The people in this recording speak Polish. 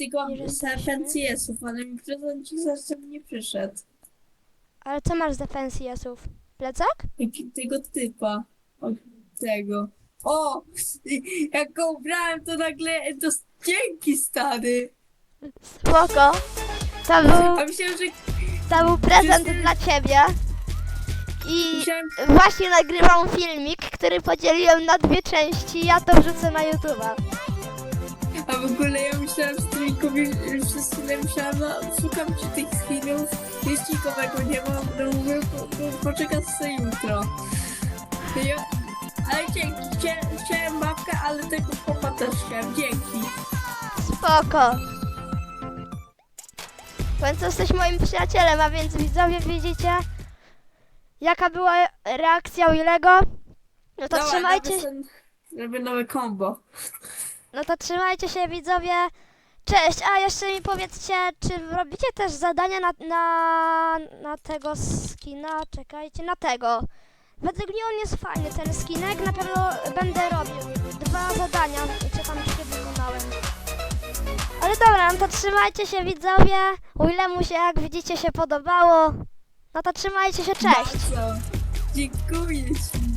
za jesteśmy. PNCS-ów, ale mi prezencik zatem nie przyszedł. Ale co masz z defensjesów? Plecak? Tego typa. Od tego. O! Jak go ubrałem, to nagle to dzięki stary. Spoko. To był, A myślałem, że to był prezent Wszyscy- dla ciebie. I myślałem, właśnie nagrywam filmik, który podzieliłem na dwie części. Ja to wrzucę na YouTube'a. a w ogóle ja myślałem, że przez chwilę myślałem, no szukam ci tych skinów, jeźdźnikowego nie mam, no mówię, po, po, poczekam sobie jutro. Ja, ale dzięki, chciałem, chciałem babkę, ale tego chłopa też chciałem, dzięki. Spoko. W końcu jesteś moim przyjacielem, a więc widzowie widzicie, jaka była reakcja Willego. No to Dobra, trzymajcie robię się. sobie- Robię nowe combo. No to trzymajcie się widzowie. Cześć, a jeszcze mi powiedzcie, czy robicie też zadania na, na, na tego skina? Czekajcie, na tego. Według mnie on jest fajny, ten skinek, na pewno będę robił. Dwa zadania, czy tam trzy wykonałem. Ale dobra, no to trzymajcie się widzowie. Willemu się jak widzicie się podobało. No to trzymajcie się, cześć. Bardzo. Dziękuję ci